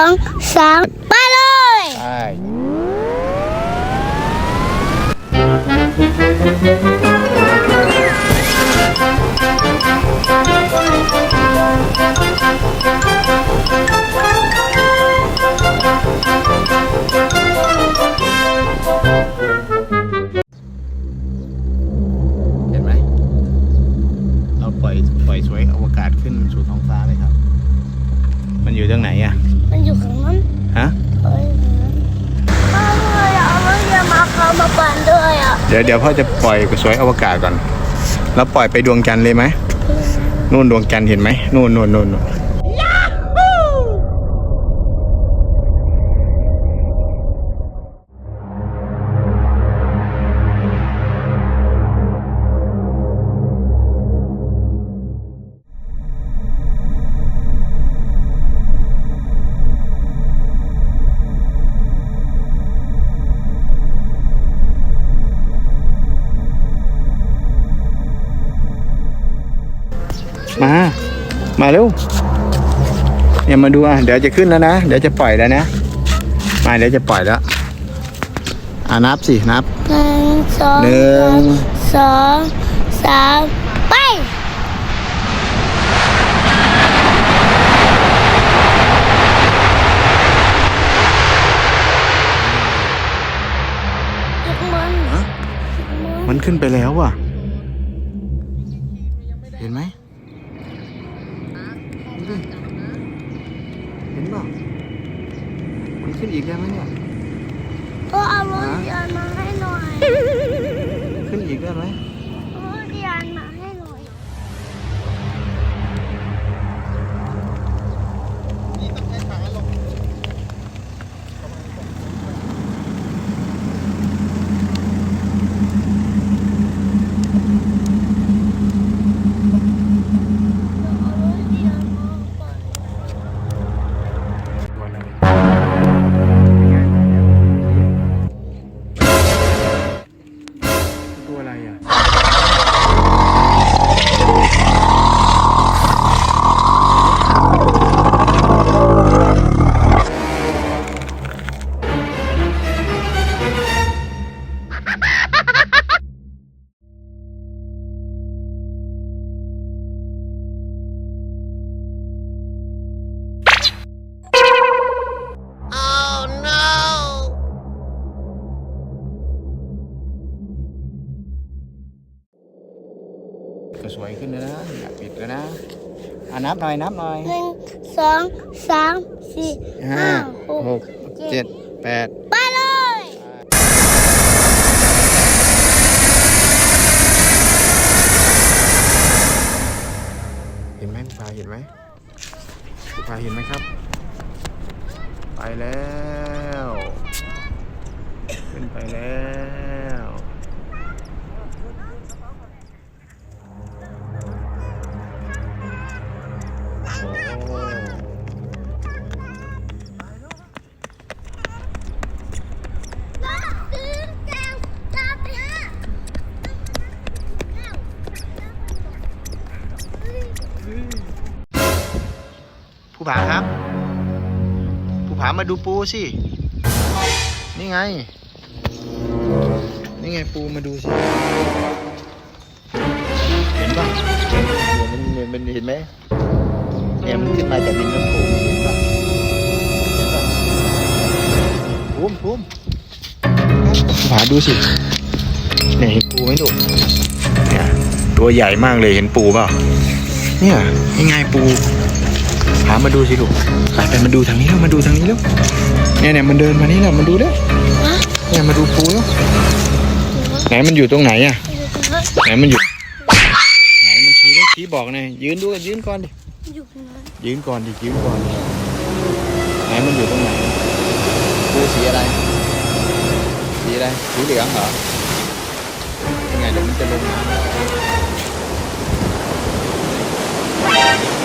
องสามไปเลยใช่เห็นไหม เราปล่อยปล่อยสวยอวกาศขึ้นสู่ท้องฟ้า เดี๋ยวเดี๋ยวพ่อจะปล่อยสวยอวกาศก่อน แล้วปล่อยไปดวงจันทร์เลยไหมนู่นดวงจันทร์เห็นไหมนู่นนู่นนู่นนู่น มา มาเร็วเนี่ยมาดูอะเดี๋ยวจะขึ้นแล้วนะ เดี๋ยวจะปล่อยแล้วนะ มาเดี๋ยวจะปล่อยแล้วอ่านับสินับหนึ่งสองหนึ่งสองสามไปยกมันฮะมันขึ้นไปแล้วอะ มันขึ้นอีกได้ไหมเนี่ย ก็เอารถเรือมาให้หน่อย ขึ้นอีกได้ไหม ก็สวยขึ้นแล้วนะอยากปิดแล้วนะอ่านับหน่อยนับหน่อยหนึ่งสองสามสี่ห้าห้าหหกกเจ็ดแปดไปเลยเห็นไหมผู้พายเห็นไหมผู้พายเห็นไหมครับ ไปแล้ว ขึ้นไปแล้ว ผาครับผู้ผามาดูปูสิ นี่ไง นี่ไงปูมาดูสิ เห็นป่ะเห็นมันมันเห็นไหมเนี่ยมันขึ้นมาจากดินน้ำโขงเห็นป่ะเห็นป่ะภูมิภูมิผู้ผาดูสิเนี่ยเห็นปูไหมลูกเนี่ยตัวใหญ่มากเลยเห็นปูเปล่าเนี่ยยังไงปู หามาดูสิลูกไปไปมาดูทางนี้แล้วมาดูทางนี้แล้วเนี่ยเนี่ยมันเดินมานี่แล้วมันดูแล้วเนี่ยมาดูปูแล้วไหนมันอยู่ตรงไหนอะไหนมันอยู่ ไหนมันชี้แล้วชี้บอกไงยืนดูกันยืนก่อนดิยืนก่อนดิยืนก่อนไหนมันอยู่ตรงไหนปูสีอะไรสีอะไรสีเหลืองเหรอยังไงเดี๋ยวมันจะลงน้ำ